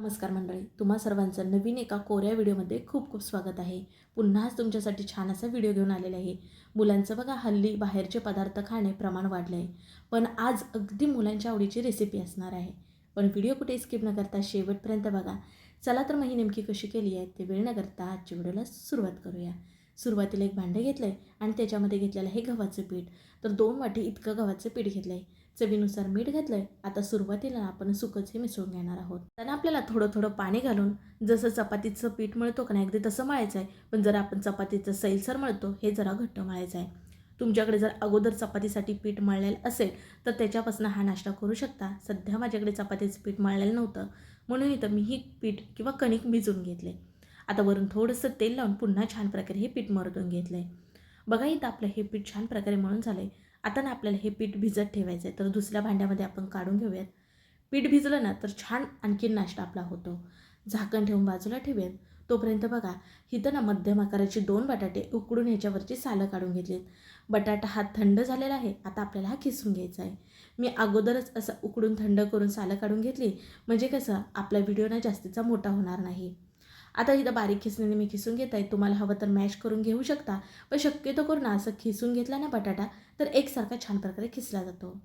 नमस्कार मंडळी तुम्हा सर्वांचं नवीन एका कोऱ्या व्हिडिओमध्ये खूप खूप स्वागत आहे. पुन्हाच तुमच्यासाठी छान असा व्हिडिओ घेऊन आलेला आहे. मुलांचं बघा हल्ली बाहेरचे पदार्थ खाणे प्रमाण वाढलं आहे पण आज अगदी मुलांच्या आवडीची रेसिपी असणार आहे. पण व्हिडिओ कुठे स्किप न करता शेवटपर्यंत बघा. चला तर मग ही नेमकी कशी केली आहे ते वेळ न करता आजच्या व्हिडिओला सुरुवात करूया. सुरुवातीला एक भांडं घेतलं आहे आणि त्याच्यामध्ये घेतलेलं आहे गव्हाचं पीठ. तर दोन वाटी इतकं गव्हाचं पीठ घेतलं आहे चवीनुसार मीठ घातलं आहे आता सुरुवातीला आपण सुकंच हे मिसळून घेणार आहोत. त्यांना आपल्याला थोडं थोडं पाणी घालून जसं चपातीचं पीठ मळतो का नाही अगदी तसं मळायचं आहे पण जर आपण चपातीचं सैलसर मळतो हे जरा घट्ट मळायचं आहे तुमच्याकडे जर अगोदर चपातीसाठी पीठ मळलेलं असेल तर त्याच्यापासून हा नाश्ता करू शकता. सध्या माझ्याकडे चपातीचं पीठ मळलेलं नव्हतं. म्हणून इथं मी ही पीठ किंवा कणिक भिजून घेतले आता वरून थोडंसं तेल लावून पुन्हा छान प्रकारे हे पीठ मरतून घेतलं आहे बघा इथं आपलं हे पीठ छान प्रकारे मळून झालं आहे आता ना आपल्याला हे पीठ भिजत ठेवायचं आहे तर दुसऱ्या भांड्यामध्ये आपण काढून घेऊयात. पीठ भिजलं ना तर छान आणखीन नाश्ता आपला होतो. झाकण ठेवून बाजूला ठेवूयात. तोपर्यंत बघा इथं ना मध्यम आकाराचे दोन बटाटे उकडून ह्याच्यावरची सालं काढून घेतलीत. बटाटा हा थंड झालेला आहे आता आपल्याला हा खिसून घ्यायचा आहे. मी अगोदरच असं उकडून थंड करून सालं काढून घेतली म्हणजे कसं आपला व्हिडिओ ना जास्तीचा मोठा होणार नाही. आता इथं बारीक खिसणीने मी खिसून घेत आहे. तुम्हाला हवं तर मॅश करून घेऊ शकता. पण शक्यतो करून ना असं खिसून घेतला ना बटाटा तर एकसारखा छान प्रकारे खिसला जातो.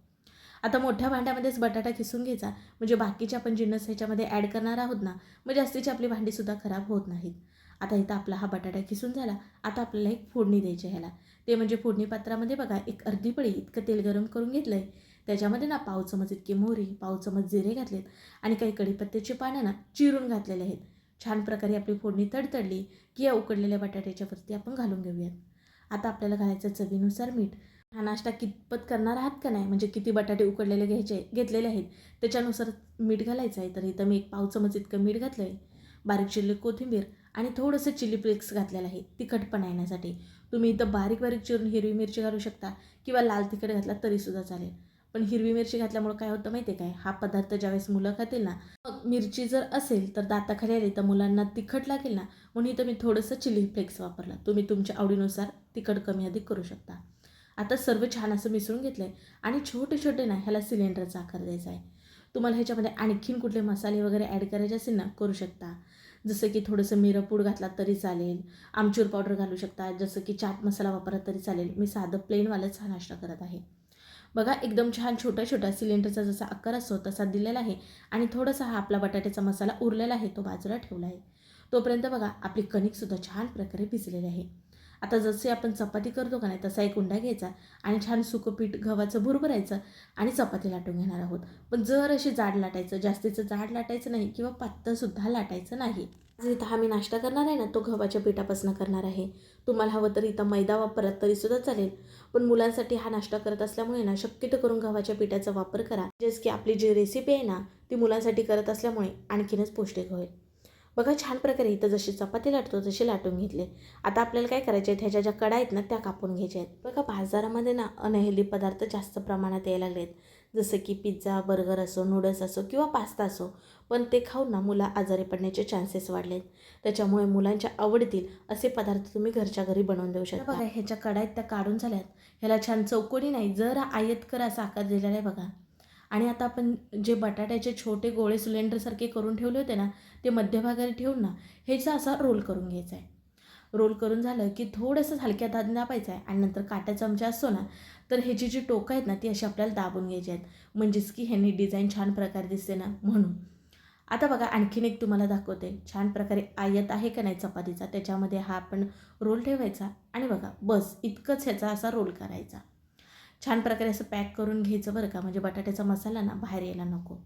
आता मोठ्या भांड्यामध्येच बटाटा खिसून घ्यायचा. म्हणजे बाकीच्या आपण जिन्नस ह्याच्यामध्ये ॲड करणार आहोत ना मग जास्तीची आपली भांडीसुद्धा खराब होत नाहीत. आता इथं आपला हा बटाटा खिसून झाला. आता आपल्याला एक फोडणी द्यायची ह्याला. ते म्हणजे फोडणी पात्रामध्ये बघा एक अर्धी पळी इतकं तेल गरम करून घेतलं आहे त्याच्यामध्ये ना पाव चमच इतकी मोहरी पाव चमच जिरे घातलेत आणि काही कढीपत्त्याची पानं ना चिरून घातलेले आहेत. छान प्रकारे आपली फोडणी तडतडली की या उकडलेल्या बटाट्याच्यावरती आपण घालून घेऊयात. आता आपल्याला घालायचं चवीनुसार मीठ. हा नाश्ता कितपत करणार आहात का नाही? म्हणजे किती बटाटे उकडलेले घ्यायचे घेतलेले आहेत? त्याच्यानुसार मीठ घालायचं आहे. तर इथं मी एक पाव चमच इतकं मीठ घातलं आहे बारीक चिल्ली कोथिंबीर आणि थोडंसं चिली फ्लेक्स घातलेलं आहे तिखटपणा येण्यासाठी. तुम्ही इथं बारीक बारीक चिरून हिरवी मिरची घालू शकता किंवा लाल तिखट घातला तरीसुद्धा चालेल. पण हिरवी मिरची घातल्यामुळं काय होतं माहिती आहे काय? हा पदार्थ ज्यावेळेस मुलं खातील ना मग मिरची जर असेल तर दाताखाली आली तर मुलांना तिखट लागेल ना? म्हणून इथं मी थोडंसं चिली फ्लेक्स वापरला. तुम्ही तुमच्या आवडीनुसार तिखट कमी अधिक करू शकता. आता सर्व छान असं मिसळून घेतलं आहे आणि छोटे छोटे ना ह्याला सिलेंडरचा आकार द्यायचा आहे. तुम्हाला ह्याच्यामध्ये आणखीन कुठले मसाले वगैरे ॲड करायचे असेल ना करू शकता. जसं की थोडंसं मिरपूड घातला तरी चालेल. आमचूर पावडर घालू शकता. जसं की चाट मसाला वापरला तरी चालेल. मी साधं प्लेनवालंच हा नाश्ता करत आहे. बघा एकदम छान छोटा छोटा सिलेंडरचा जसा आकार असतो तसा दिलेला आहे. आणि थोडासा हा आपला बटाट्याचा मसाला उरलेला आहे तो बाजूला ठेवला आहे. तोपर्यंत बघा आपली कणिकसुद्धा छान प्रकारे भिजलेली आहे. आता जसे आपण चपाती करतो का नाही तसा एक उंडा घ्यायचा आणि छान सुकं पीठ गव्हाचं भुरभरायचं आणि चपाती लाटून घेणार आहोत. पण जर अशी जाड लाटायचं जास्तीचं जाड लाटायचं नाही किंवा पातळसुद्धा लाटायचं नाही. आज इथं हा मी नाश्ता करणार आहे ना तो गव्हाच्या पिठापासून करणार आहे. तुम्हाला हवं तर इथं मैदा वापरत तरीसुद्धा चालेल. पण मुलांसाठी हा नाश्ता करत असल्यामुळे ना शक्यतो करून गव्हाच्या पिठाचा वापर करा. जस की आपली जी रेसिपी आहे ना ती मुलांसाठी करत असल्यामुळे आणखीनच पौष्टिक होईल. बघा छान प्रकारे इथं जशी चपाती लाटतो तशी लाटून घेतले. आता आपल्याला काय करायचे आहेत? ह्याच्या ज्या कडा आहेत ना त्या कापून घ्यायच्या आहेत. बघा बाजारामध्ये ना अनहेल्दी पदार्थ जास्त प्रमाणात यायला लागले आहेत जसं की पिझ्झा बर्गर असो नूडल्स असो किंवा पास्ता असो पण ते खाऊन ना मुलं आजारी पडण्याचे चान्सेस वाढले त्याच्यामुळे मुलांच्या आवडतील असे पदार्थ तुम्ही घरच्या घरी बनवून देऊ शकता. बघा ह्याच्या कडा त्या काढून झाल्यात. ह्याला छान चौकोनी नाही जर आयतकर असा आकार दिलेला आहे बघा. आणि आता आपण जे बटाट्याचे छोटे गोळे सिलेंडरसारखे करून ठेवले होते ना ते मध्यभागाने ठेवून ना ह्याचा असा रोल करून घ्यायचा आहे. रोल करून झालं की थोडंसं हलक्या दाब दाबायचं आहे आणि नंतर काटा चमचा असतो ना तर ह्याची जी टोकं आहेत ना ती अशी आपल्याला दाबून घ्यायची आहेत. म्हणजेच की ह्यांनी डिझाईन छान प्रकारे दिसते ना म्हणून. आता बघा आणखीन एक तुम्हाला दाखवते. छान प्रकारे आयत आहे का नाही चपातीचा त्याच्यामध्ये हा आपण रोल ठेवायचा आणि बघा बस इतकंच ह्याचा असा रोल करायचा. छान प्रकारे असं पॅक करून घ्यायचं बरं का म्हणजे बटाट्याचा मसाला ना बाहेर यायला नको.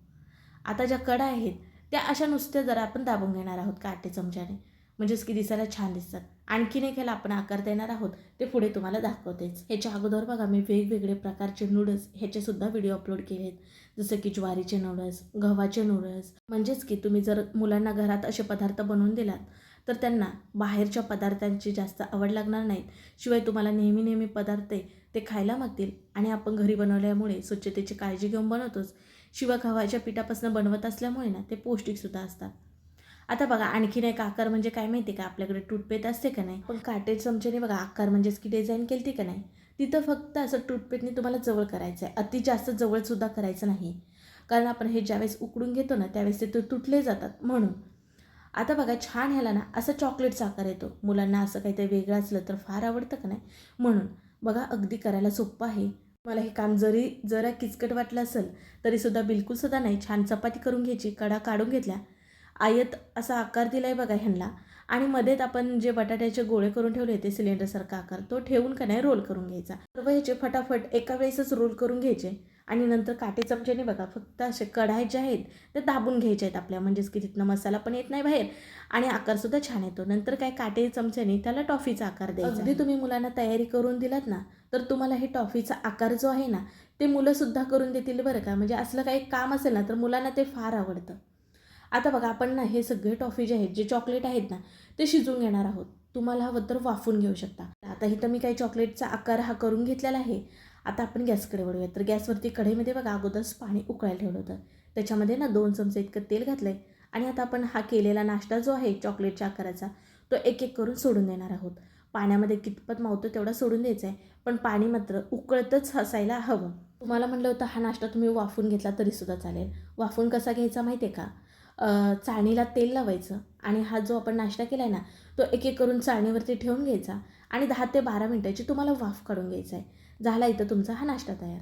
आता ज्या कडा आहेत त्या अशा नुसत्या जरा आपण दाबून घेणार आहोत काटे चमच्याने. म्हणजेच की दिसायला छान दिसतात. आणखीन एक ह्याला आपण आकार देणार आहोत ते पुढे तुम्हाला दाखवतेच. ह्याच्या अगोदर बघा मी वेगवेगळे प्रकारचे नूडल्स ह्याचेसुद्धा व्हिडिओ अपलोड केलेत. जसं की ज्वारीचे नूडल्स गव्हाचे नूडल्स म्हणजेच की तुम्ही जर मुलांना घरात असे पदार्थ बनवून दिलात तर त्यांना बाहेरच्या पदार्थांची जास्त आवड लागणार नाहीत. शिवाय तुम्हाला नेहमी नेहमी पदार्थ ते खायला मागतील आणि आपण घरी बनवल्यामुळे स्वच्छतेची काळजी घेऊन बनवतोच. शिवाय गव्हाच्या पिठापासून बनवत असल्यामुळे ना ते पौष्टिकसुद्धा असतात. आता बघा आणखीन एक आकार म्हणजे काय माहिती का? आपल्याकडे टूथपेस्ट असते का नाही? पण काटे चमच्याने बघा आकार म्हणजेच की डिझाईन केली का नाही? तिथं फक्त असं टूथपेस्टने तुम्हाला जवळ करायचं आहे अति जास्त जवळसुद्धा करायचं नाही. कारण आपण हे ज्यावेळेस उकडून घेतो ना त्यावेळेस ते तुटले जातात म्हणून. आता बघा छान ह्याला ना असं चॉकलेटचा आकार येतो. मुलांना असं काहीतरी वेगळं असलं तर फार आवडतं का नाही? म्हणून बघा अगदी करायला सोपं आहे. मला हे काम जरी जरा किचकट वाटलं असेल तरीसुद्धा बिलकुलसुद्धा नाही. छान चपाती करून घ्यायची कडा काढून घेतल्या आयत असा आकार दिला आहे बघा ह्यांना. आणि मध्येच आपण जे बटाट्याचे गोळे करून ठेवले होते सिलेंडरसारखा आकार. तो ठेवून का नाही रोल करून घ्यायचा. सर्व ह्याचे फटाफट एका वेळेसच रोल करून घ्यायचे. आणि नंतर काटे चमच्याने बघा फक्त असे कढाई जे आहेत ते दाबून घ्यायचे आहेत आपल्या. म्हणजेच की तिथनं मसाला पण येत नाही बाहेर आणि आकारसुद्धा छान येतो. नंतर काय काटे चमच्याने त्याला टॉफीचा आकार द्यायचा. अगदी तुम्ही मुलांना तयारी करून दिलात ना तर तुम्हाला हे टॉफीचा आकार जो आहे ना ते मुलंसुद्धा करून देतील बरं का? म्हणजे असलं काही काम असेल ना तर मुलांना ते फार आवडतं. आता बघा आपण ना हे सगळे टॉफी जे आहेत जे चॉकलेट आहेत ना ते शिजून घेणार आहोत. तुम्हाला हवं तर वाफून घेऊ शकता. आता इथं मी काही चॉकलेटचा आकार हा करून घेतलेला आहे. आता आपण गॅसकडे वळूया तर गॅसवरती कढईमध्ये बघा अगोदरच पाणी उकळायला ठेवलं होतं. त्याच्यामध्ये ना दोन चमचे इतकं तेल घातलं आहे आणि आता आपण हा केलेला नाश्ता जो आहे चॉकलेटच्या आकाराचा तो एक एक करून सोडून देणार आहोत. पाण्यामध्ये कितपत मावतो तेवढा सोडून द्यायचा आहे पण पाणी मात्र उकळतच असायला हवं. तुम्हाला म्हणलं होतं हा नाश्ता तुम्ही वाफून घेतला तरीसुद्धा चालेल. वाफून कसा घ्यायचा माहिती आहे का? चाळणीला तेल लावायचं आणि हा जो आपण नाश्ता केला आहे ना तो एक एक करून चाळणीवरती ठेवून घ्यायचा आणि दहा ते बारा मिनटाची तुम्हाला वाफ काढून घ्यायचा आहे. झाला इथं तुमचा हा नाश्ता तयार.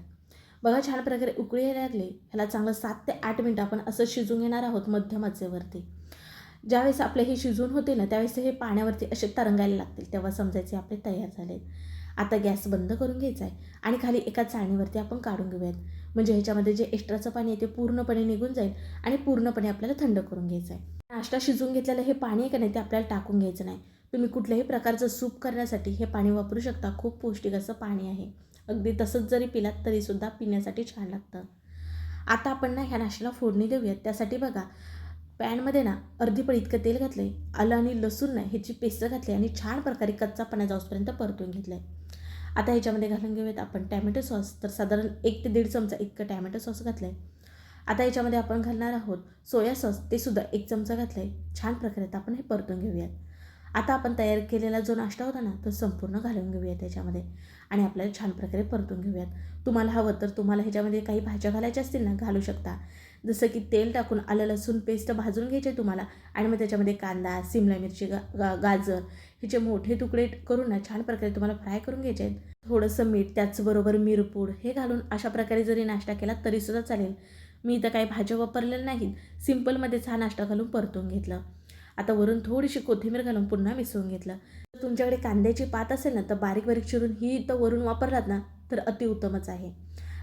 बघा छान प्रकारे उकळी यायला लागले. ह्याला चांगलं सात ते आठ मिनटं आपण असं शिजून घेणार आहोत मध्यम आचेवरती ज्यावेळेस आपले हे शिजून होते ना त्यावेळेस हे पाण्यावरती असे तरंगायला लागतील. तेव्हा समजायचे आपले तयार झाले आता गॅस बंद करून घ्यायचा आहे आणि खाली एका चाळणीवरती आपण काढून घेऊयात. म्हणजे ह्याच्यामध्ये जे एक्स्ट्राचं पाणी आहे ते पूर्णपणे निघून जाईल आणि पूर्णपणे आपल्याला थंड करून घ्यायचं आहे. नाश्ता शिजून घेतलेलं हे पाणी आहे का नाही ते आपल्याला टाकून घ्यायचं नाही. तुम्ही कुठल्याही प्रकारचं सूप करण्यासाठी हे पाणी वापरू शकता. खूप पौष्टिक असं पाणी आहे. अगदी तसंच जरी पिलात तरीसुद्धा पिण्यासाठी छान लागतं. आता आपण ना ह्या नाश्त्याला फोडणी देऊयात. त्यासाठी बघा पॅनमध्ये ना अर्धी पळी इतकं तेल घातलं आहे आलं आणि लसूण ना ह्याची पेस्ट घातली आणि छान प्रकारे कच्चापणा जाऊसपर्यंत परतून घेतलं आहे आता ह्याच्यामध्ये घालून घेऊयात आपण टॅमॅटो सॉस. तर साधारण एक ते दीड चमचा इतकं टॅमॅटो सॉस घातलं आहे आता ह्याच्यामध्ये आपण घालणार आहोत सोया सॉस. ते सुद्धा एक चमचा घातला आहे छान प्रकारे आपण हे परतून घेऊयात. आता आपण तयार केलेला जो नाश्ता होता ना तो संपूर्ण घालून घेऊयात त्याच्यामध्ये आणि आपल्याला छान प्रकारे परतून घेऊयात. तुम्हाला हवं तर तुम्हाला ह्याच्यामध्ये काही भाज्या घालायच्या असतील ना घालू शकता. जसं की तेल टाकून आलं लसूण पेस्ट भाजून घ्यायचे तुम्हाला. आणि मग त्याच्यामध्ये कांदा सिमला मिरची गा गा गाजर ह्याचे मोठे तुकडे करून ना छान प्रकारे तुम्हाला फ्राय करून घ्यायचे आहेत. थोडंसं मीठ त्याचबरोबर मिरपूड हे घालून अशा प्रकारे जरी नाश्ता केला तरीसुद्धा चालेल. मी इथं काही भाज्या वापरलेल्या नाहीत. सिम्पलमध्येच हा नाश्ता घालून परतून घेतलं. आता वरून थोडीशी कोथिंबीर घालून पुन्हा मिसळून घेतलं. तुमच्याकडे कांद्याची पात असेल ना तर बारीक बारीक चिरून ही इथं वरून वापरलात ना तर अतिउत्तमच आहे.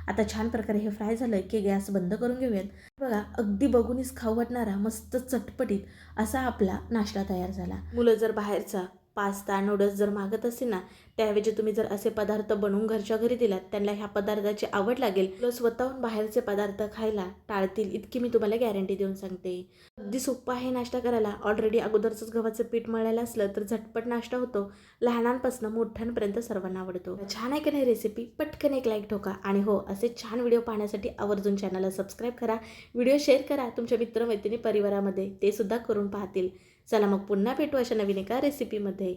आता छान प्रकारे हे फ्राय झालं की गॅस बंद करून घेऊयात. बघा अगदी बघूनच खाऊ वाटणारा मस्त चटपटीत असा आपला नाश्ता तयार झाला. मुलं जर बाहेरचा पास्ता नूडल्स जर मागत असतील ना त्याऐवजी तुम्ही जर असे पदार्थ बनवून घरच्या घरी दिलात त्यांना ह्या पदार्थाची आवड लागेल. मुलं स्वतःहून बाहेरचे पदार्थ खायला टाळतील इतकी मी तुम्हाला गॅरंटी देऊन सांगते. अगदी सोप्पा आहे नाश्ता करायला. ऑलरेडी अगोदरचंच गव्हाचं पीठ मळायला असलं तर झटपट नाश्ता होतो. लहानांपासून मोठ्यांपर्यंत सर्वांना आवडतो. छान आहे की नाही रेसिपी पटकन एक लाईक ठोका. आणि हो असे छान व्हिडिओ पाहण्यासाठी आवर्जून चॅनलला सबस्क्राईब करा. व्हिडिओ शेअर करा तुमच्या मित्रमैत्रिणी परिवारामध्ये. ते सुद्धा करून पाहतील. चला मग पुन्हा भेटू अशा नवीन एका रेसिपीमध्ये